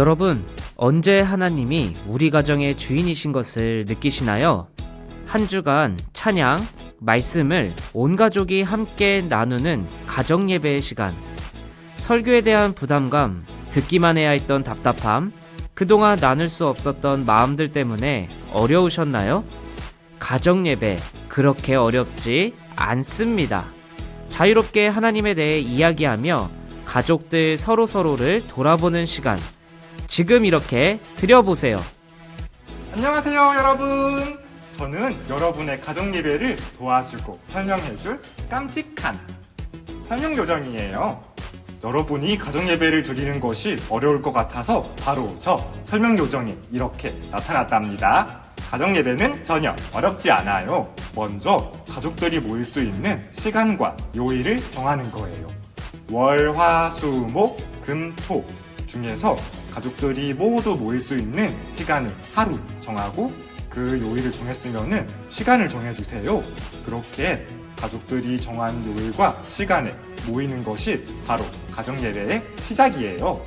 여러분, 언제 하나님이 우리 가정의 주인이신 것을 느끼시나요? 한 주간 찬양, 말씀을 온 가족이 함께 나누는 가정 예배의 시간. 설교에 대한 부담감, 듣기만 해야 했던 답답함, 그동안 나눌 수 없었던 마음들 때문에 어려우셨나요? 가정 예배, 그렇게 어렵지 않습니다. 자유롭게 하나님에 대해 이야기하며 가족들 서로서로를 돌아보는 시간. 지금 이렇게 드려보세요. 안녕하세요, 여러분. 저는 여러분의 가정 예배를 도와주고 설명해줄 깜찍한 설명 요정이에요. 여러분이 가정 예배를 드리는 것이 어려울 것 같아서 바로 저 설명 요정이 이렇게 나타났답니다. 가정 예배는 전혀 어렵지 않아요. 먼저 가족들이 모일 수 있는 시간과 요일을 정하는 거예요. 월, 화, 수, 목, 금, 토 중에서 가족들이 모두 모일 수 있는 시간을 하루 정하고 그 요일을 정했으면은 시간을 정해주세요. 그렇게 가족들이 정한 요일과 시간에 모이는 것이 바로 가정 예배의 시작이에요.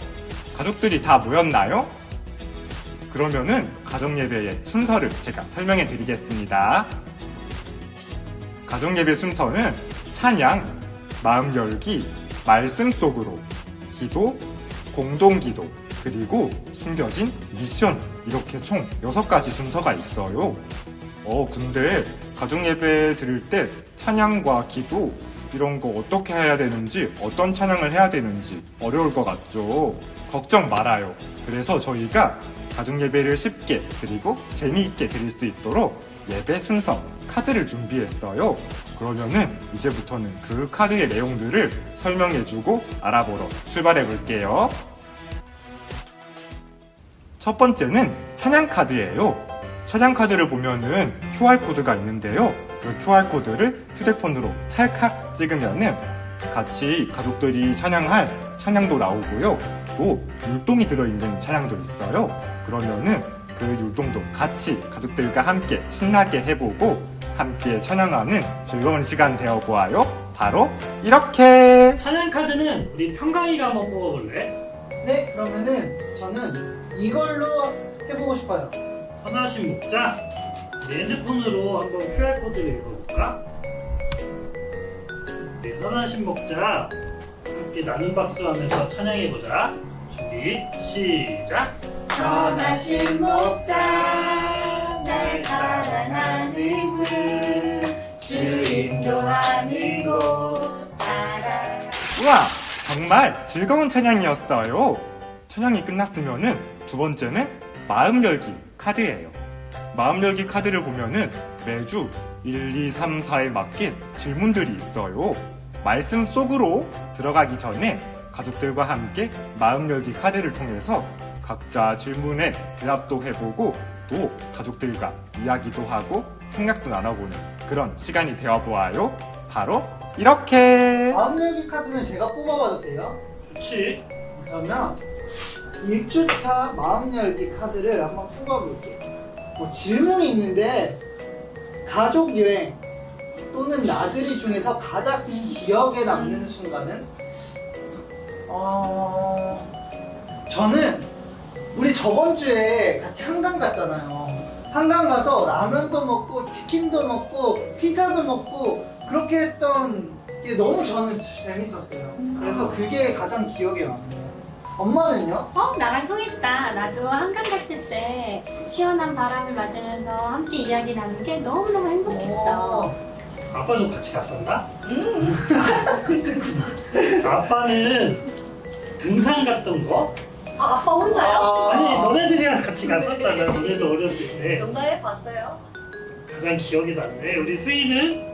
가족들이 다 모였나요? 그러면은 가정 예배의 순서를 제가 설명해 드리겠습니다. 가정 예배 순서는 찬양, 마음 열기, 말씀 속으로, 기도, 공동 기도, 그리고 숨겨진 미션 이렇게 총 6가지 순서가 있어요. 어, 근데 가정 예배 드릴 때 찬양과 기도 이런 거 어떻게 해야 되는지 어떤 찬양을 해야 되는지 어려울 것 같죠? 걱정 말아요. 그래서 저희가 가정 예배를 쉽게 그리고 재미있게 드릴 수 있도록 예배 순서 카드를 준비했어요. 그러면은 이제부터는 그 카드의 내용들을 설명해주고 알아보러 출발해 볼게요. 첫 번째는 찬양 카드예요. 찬양 카드를 보면은 QR 코드가 있는데요. 그 QR 코드를 휴대폰으로 찰칵 찍으면은 같이 가족들이 찬양할 찬양도 나오고요. 또 율동이 들어있는 찬양도 있어요. 그러면은 그 율동도 같이 가족들과 함께 신나게 해보고 함께 찬양하는 즐거운 시간 되어 보아요. 바로 이렇게 찬양 카드는 우리 평강이가 한번 뽑아볼래? 네, 그러면은 저는 이걸로 해보고 싶어요. 선하신 목자 우리 핸드폰으로 한번 QR 코드를 읽어볼까? 우리 선하신 목자 함께 나눈 박수 하면서 찬양해보자 준비 시작 선하신 목자 날 사랑하는 분 주 인도하는 곳 따라 우와! 정말 즐거운 찬양이었어요. 찬양이 끝났으면은 두 번째는 마음 열기 카드예요. 마음 열기 카드를 보면은 매주 1, 2, 3, 4에 맞게 질문들이 있어요. 말씀 속으로 들어가기 전에 가족들과 함께 마음 열기 카드를 통해서 각자 질문에 대답도 해보고 또 가족들과 이야기도 하고 생각도 나눠보는 그런 시간이 되어보아요. 바로 이렇게! 마음열기 카드는 제가 뽑아봐도 돼요? 좋지 그러면 1주차 마음 열기 카드를 한번 뽑아볼게요. 뭐 질문이 있는데 가족 여행 또는 나들이 중에서 가장 기억에 남는 순간은 어 저는 우리 저번 주에 같이 한강 갔잖아요. 한강 가서 라면도 먹고 치킨도 먹고 피자도 먹고 그렇게 했던 게 너무 저는 재밌었어요. 그래서 그게 가장 기억에 남네요. 엄마는요? 어 나랑 통했다 나도 한강 갔을 때 시원한 바람을 맞으면서 함께 이야기 나눈 게 너무너무 행복했어 아빠도 같이 갔었나? 아빠는 등산 갔던 거? 아, 아빠 혼자요? 아니 너네들이랑 같이 갔었잖아 너네도 어렸을 때 농담해 봤어요 가장 기억에 남네 우리 수희는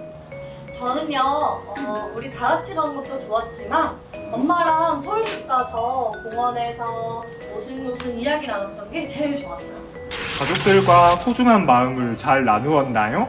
저는요, 어, 우리 다 같이 간 것도 좋았지만, 엄마랑 서울숲 가서 공원에서 오순오순 이야기 나눴던 게 제일 좋았어요. 가족들과 소중한 마음을 잘 나누었나요?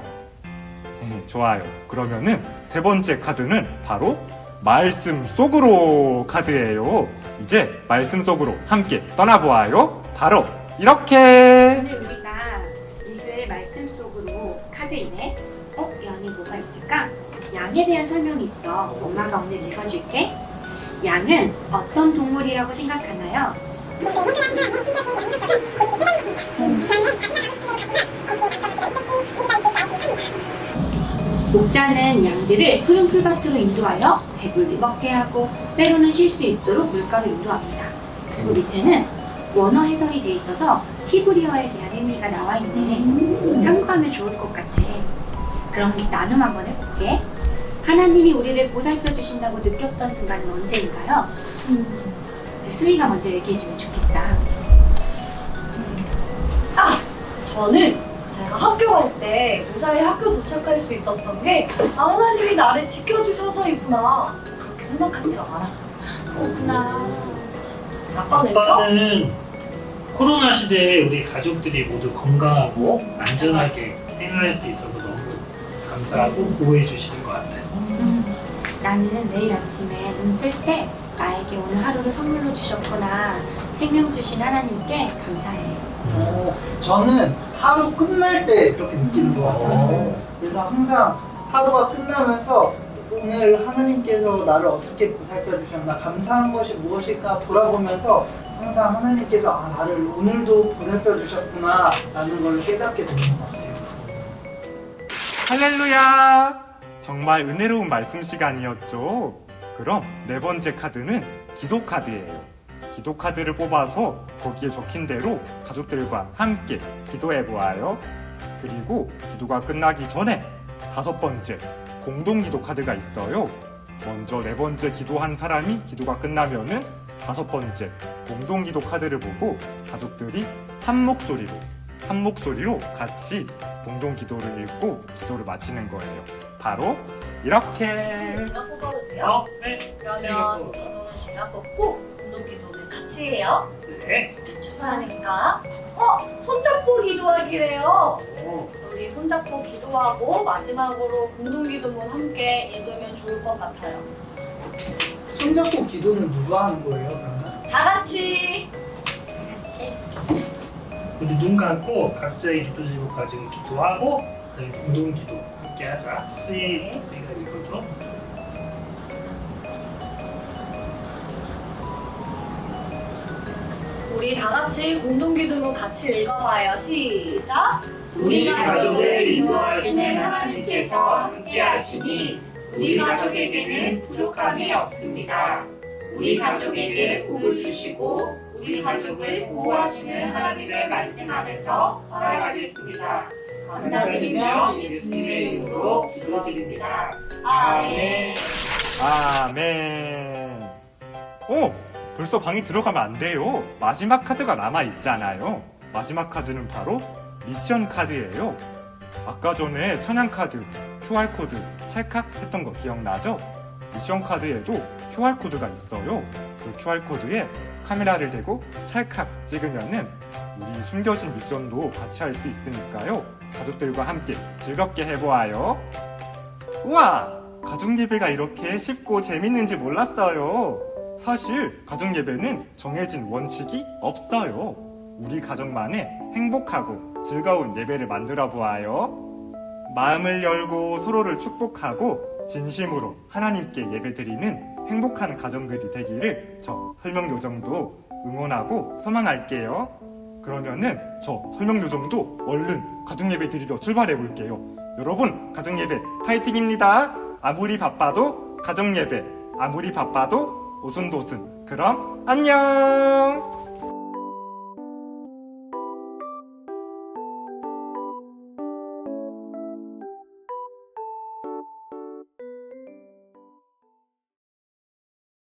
네, 좋아요. 그러면은 세 번째 카드는 바로 말씀 속으로 카드예요. 이제 말씀 속으로 함께 떠나보아요. 바로 이렇게! 오늘 우리가 읽을 말씀 속으로 카드이네 어? 이 안에 뭐가 있을까? 양에 대한 설명이 있어 엄마가 오늘 읽어줄게 양은 어떤 동물이라고 생각하나요? 목자는 양들을 푸른 풀밭으로 인도하여 배불리 먹게 하고 때로는 쉴 수 있도록 물가로 인도합니다. 그리고 밑에는 원어 해설이 돼 있어서 히브리어에 대한 의미가 나와 있네. 참고하면 좋을 것 같아. 그럼 나눔 한번 해볼게. 하나님이 우리를 보살펴 주신다고 느꼈던 순간은 언제인가요? 수희가 먼저 얘기해주면 좋겠다. 저는 제가 학교 갈 때 무사히 학교 도착할 수 있었던 게 아, 하나님이 나를 지켜주셔서이구나 그렇게 생각할 때가 많았어요. 그렇구나. 아빠는요? 아빠는 코로나 시대에 우리 가족들이 모두 건강하고 안전하게 생활할 수 있어서 감사하고 보호해 주시는 것 같아요. 음, 나는 매일 아침에 눈 뜰 때 나에게 오늘 하루를 선물로 주셨구나 생명 주신 하나님께 감사해. 어, 저는 하루 끝날 때 그렇게 느끼는 것 같아요. 그래서 항상 하루가 끝나면서 오늘 하나님께서 나를 어떻게 보살펴 주셨나 감사한 것이 무엇일까 돌아보면서 항상 하나님께서 아 나를 오늘도 보살펴 주셨구나 라는 걸 깨닫게 같아요. 할렐루야! 정말 은혜로운 말씀 시간이었죠. 그럼 네 번째 카드는 기도 카드예요. 기도 카드를 뽑아서 거기에 적힌 대로 가족들과 함께 기도해 보아요. 그리고 기도가 끝나기 전에 다섯 번째 공동 기도 카드가 있어요. 먼저 네 번째 기도한 사람이 기도가 끝나면은 다섯 번째 공동 기도 카드를 보고 가족들이 한 목소리로 한 목소리로 같이 공동 기도를 읽고 기도를 마치는 거예요. 바로 이렇게. 제가? 어? 네. 그러면 기도는 제가 뽑고 운동 기도는 같이 해요. 네. 축하하니까. 어? 손잡고 기도하기래요. 오, 우리 손잡고 기도하고 마지막으로 공동 기도문 함께 읽으면 좋을 것 같아요. 손잡고 기도는 누가 하는 거예요 그러면? 다 같이. 같이. 우리 눈 감고 각자의 기도 제목 가지고 기도하고 그다음에 공동 기도 함께 하자. 수희 수희가 읽어줘. 우리 다 같이 공동 기도문 같이 읽어봐요. 시작. 우리 가족을 인도하시는 하나님께서 함께하시니 우리 가족에게는 부족함이 없습니다. 우리 가족에게 복을 주시고 우리 가족을 보호하시는 하나님의 말씀 안에서 살아가겠습니다. 감사드리며 예수님의 이름으로 기도드립니다. 아멘. 아멘. 오! 벌써 방에 들어가면 안 돼요. 마지막 카드가 남아 있잖아요. 마지막 카드는 바로 미션 카드예요. 아까 전에 찬양 카드, QR 코드 찰칵 했던 거 기억나죠? 미션 카드에도 QR 코드가 있어요. 그 QR 코드에 카메라를 대고 찰칵 찍으면은 우리 숨겨진 미션도 같이 할 수 있으니까요. 가족들과 함께 즐겁게 해보아요. 우와! 가족 예배가 이렇게 쉽고 재밌는지 몰랐어요. 사실 가족 예배는 정해진 원칙이 없어요. 우리 가족만의 행복하고 즐거운 예배를 만들어 보아요. 마음을 열고 서로를 축복하고 진심으로 하나님께 예배드리는 행복한 가정들이 되기를 저 설명 요정도 응원하고 소망할게요. 그러면은 저 설명 요정도 얼른 가족 예배 드리러 출발해 볼게요. 여러분 가족 예배 파이팅입니다. 아무리 바빠도 가정 예배 아무리 바빠도 오순도순 그럼 안녕